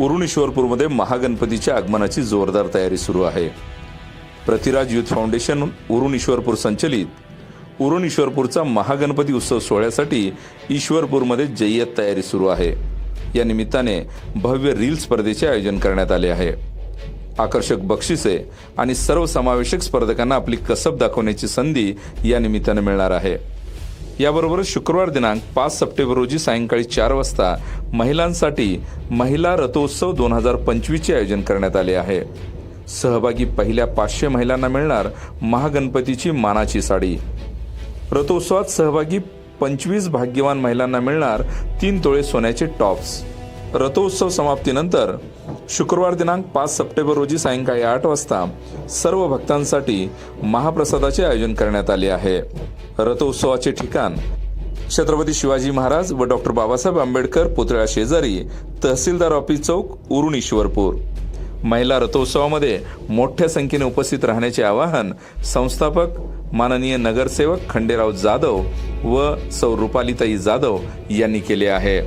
उरुणेश्वरपूरमध्ये महागणपतीच्या आगमनाची जोरदार तयारी सुरू आहे. प्रतिराज युथ फाउंडेशन उरुणेश्वरपूर संचलित उरुणेश्वरपूरचा महागणपती उत्सव सोहळ्यासाठी ईश्वरपूरमध्ये जय्यत तयारी सुरू आहे. या निमित्ताने भव्य रील स्पर्धेचे आयोजन करण्यात आले आहे. आकर्षक बक्षिसे आणि सर्वसमावेशक स्पर्धकांना आपली कसब दाखवण्याची संधी या निमित्ताने मिळणार आहे. याबरोबरच शुक्रवार दिनांक पाच सप्टेंबर रोजी सायंकाळी चार वाजता महिलांसाठी महिला रथोत्सव दोन हजार पंचवीसचे आयोजन करण्यात आले आहे. सहभागी पहिल्या पाचशे महिलांना मिळणार महागणपतीची मानाची साडी. रथोत्सवात सहभागी पंचवीस भाग्यवान महिलांना मिळणार तीन तोळे सोन्याचे टॉप्स. रथोत्सव समाप्तीनंतर शुक्रवार दिनांक पाच सप्टेंबर रोजी सायंकाळी आठ वाजता सर्व भक्तांसाठी महाप्रसादाचे आयोजन करण्यात आले आहे. रथोत्सवाचे ठिकाण छत्रपती शिवाजी महाराज व डॉक्टर बाबासाहेब आंबेडकर पुतळ्या शेजारी तहसीलदार ऑफिस चौक उरुण ईश्वरपूर महिला रथोत्सवामध्ये मोठ्या संख्येने उपस्थित राहण्याचे आवाहन संस्थापक माननीय नगरसेवक खंडेराव जाधव व सौ रुपालिताई जाधव यांनी केले आहे.